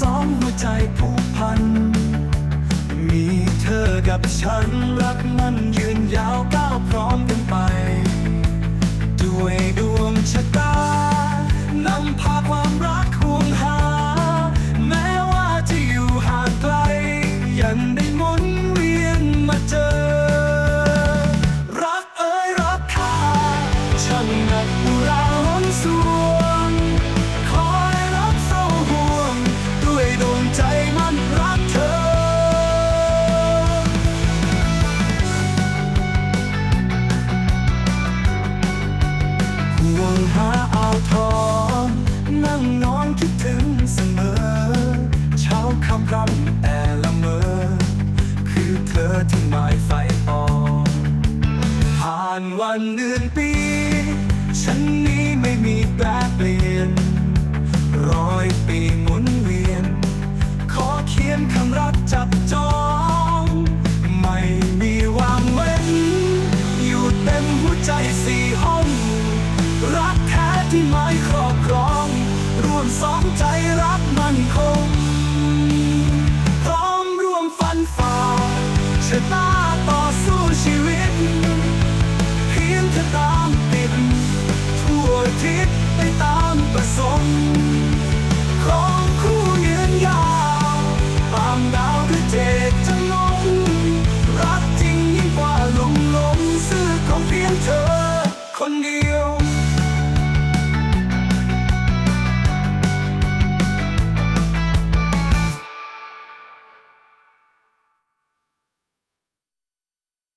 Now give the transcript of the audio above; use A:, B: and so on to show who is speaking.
A: สองหัวใจผูกพัน มีเธอกับฉันรักมันยืนยาวก้าวพร้อมกันไป ด้วยดวงชะตานำพาความรักห่วงหา แม้ว่าจะอยู่ห่างไกล ยังได้มุนเวียนมาเจอ รักเอ้ยรักค่ะช่างหนักอุรา วงหาเอาทองนั่งนอนคิดถึงเสมอ เช้าคำรำแต่ละเมอ คือเธอที่หมายไฟปองผ่านวันเดือนปี ฉันนี้ไม่มีแปรเปลี่ยน ร่วมสองใจรักมั่นคง พร้อมร่วมฟันฝ่าชะตาต่อสู้ชีวิต เพียงเธอตามติดทั่วทิศไปตามประสงค์ของคู่ยืนยาวตามดาวด้วยเจตจำนงรักจริงยิ่งกว่าหลงหลงซื่อของเพียงเธอคนเดียว